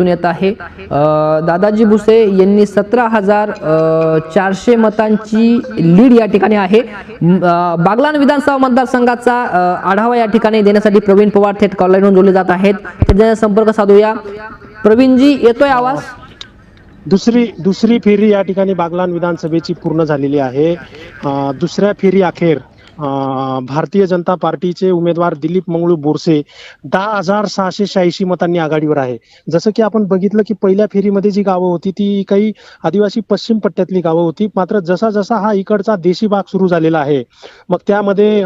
दिसून येत आहे. दादाजी भुसे यांनी सतरा हजार चारशे मतांची लीड या ठिकाणी आहे. बागलान विधानसभा मतदारसंघाचा आढावा या ठिकाणी देण्यासाठी प्रवीण पवार थेट कॉललाईनवरून जोडले जात आहेत. त्यांच्या संपर्क साधूया. प्रवीणजी येतोय आवाज? दुसरी दुसरी फेरी या ठिकाणी बागलान विधानसभेची पूर्ण झालेली आहे. दुसऱ्या फेरी अखेर भारतीय जनता पार्टीचे उमेदवार दिलीप मंगळू बोरसे दहा हजार सहाशे शहाऐंशी मतांनी आघाडीवर आहे. जसं की आपण बघितलं की पहिल्या फेरीमध्ये जी गावं होती ती काही आदिवासी पश्चिम पट्ट्यातली गावं होती. मात्र जसा जसा हा इकडचा देशी भाग सुरू झालेला आहे मग त्यामध्ये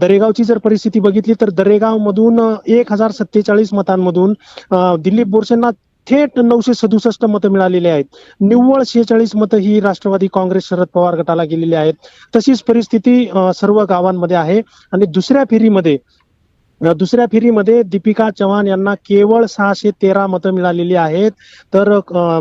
दरेगावची जर परिस्थिती बघितली तर दरेगाव मधून एक हजार सत्तेचाळीस मतांमधून दिलीप बोरसेंना थेट नऊशे सदुसष्ट मतं मिळालेली आहेत. निव्वळ शेहेचाळीस मतं ही राष्ट्रवादी काँग्रेस शरद पवार गटाला गेलेली आहेत. तशीच परिस्थिती सर्व गावांमध्ये आहे. आणि दुसऱ्या फेरीमध्ये दुसऱ्या फेरीमध्ये दीपिका चव्हाण यांना केवळ सहाशे तेरा मतं मिळालेली आहेत. तर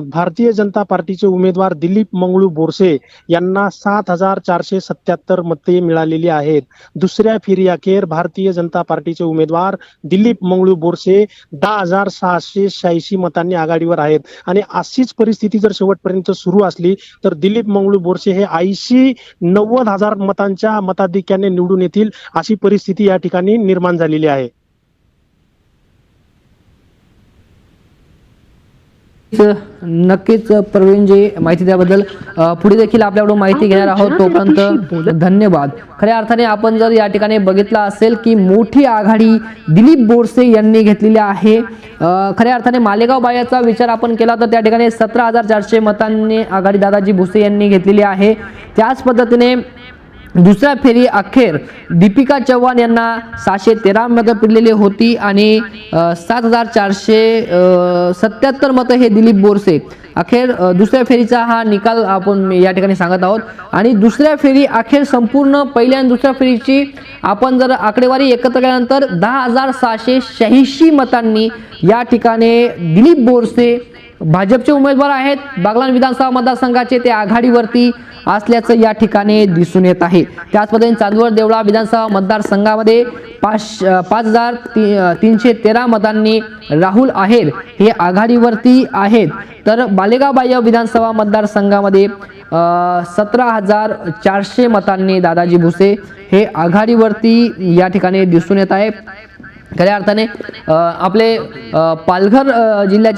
भारतीय जनता पार्टीचे उमेदवार दिलीप मंगळू बोरसे यांना सात हजार चारशे सत्याहत्तर मते मिळालेली आहेत. दुसऱ्या फेरी अखेर भारतीय जनता पार्टीचे उमेदवार दिलीप मंगळू बोरसे दहा हजार सहाशे शहाऐंशी मतांनी आघाडीवर आहेत. आणि अशीच परिस्थिती जर शेवटपर्यंत सुरू असली तर दिलीप मंगळू बोरसे हे ऐंशी नव्वद हजार मतांच्या मताधिक्याने निवडून येतील अशी परिस्थिती या ठिकाणी निर्माण झालेली आहे. नक्कीच प्रवीणजी माहिती त्याबद्दल पुढे देखील आपल्याकडून माहिती घेणार आहोत. तोपर्यंत धन्यवाद. खऱ्या अर्थाने आपण जर या ठिकाणी बघितलं असेल की मोठी आघाडी दिलीप बोरसे यांनी घेतलेली आहे. अ, खऱ्या अर्थाने मालेगाव बायाचा विचार आपण केला तर त्या ठिकाणी सतरा हजार चारशे मतांनी आघाडी दादाजी भुसे यांनी घेतलेली आहे. त्याच पद्धतीने दुसऱ्या फेरी अखेर दीपिका चव्हाण यांना सहाशे तेरा मतं पडलेली होती आणि सात हजार चारशे सत्याहत्तर मतं हे दिलीप बोरसे. अखेर दुसऱ्या फेरीचा हा निकाल आपण या ठिकाणी सांगत आहोत. आणि दुसऱ्या फेरी अखेर संपूर्ण पहिल्या आणि दुसऱ्या फेरीची आपण जर आकडेवारी एकत्र केल्यानंतर दहा हजार सहाशे शहाऐंशी मतांनी या ठिकाणी दिलीप बोरसे भाजपचे उमेदवार आहेत. बागलान विधानसभा मतदारसंघाचे ते आघाडीवरती असल्याचं या ठिकाणी दिसून येत आहे. त्याच पद्धतीने चांदवड देवळा विधानसभा मतदारसंघामध्ये पाच पाच हजार ती तीनशे तेरा मतांनी राहुल आहेर हे आघाडीवरती आहेत. तर बालेगाबाह्य विधानसभा मतदारसंघामध्ये सतरा हजार चारशे मतांनी दादाजी भुसे हे आघाडीवरती या ठिकाणी दिसून येत आहे. खऱ्या अर्थाने आपले पालघर जिल्ह्याचे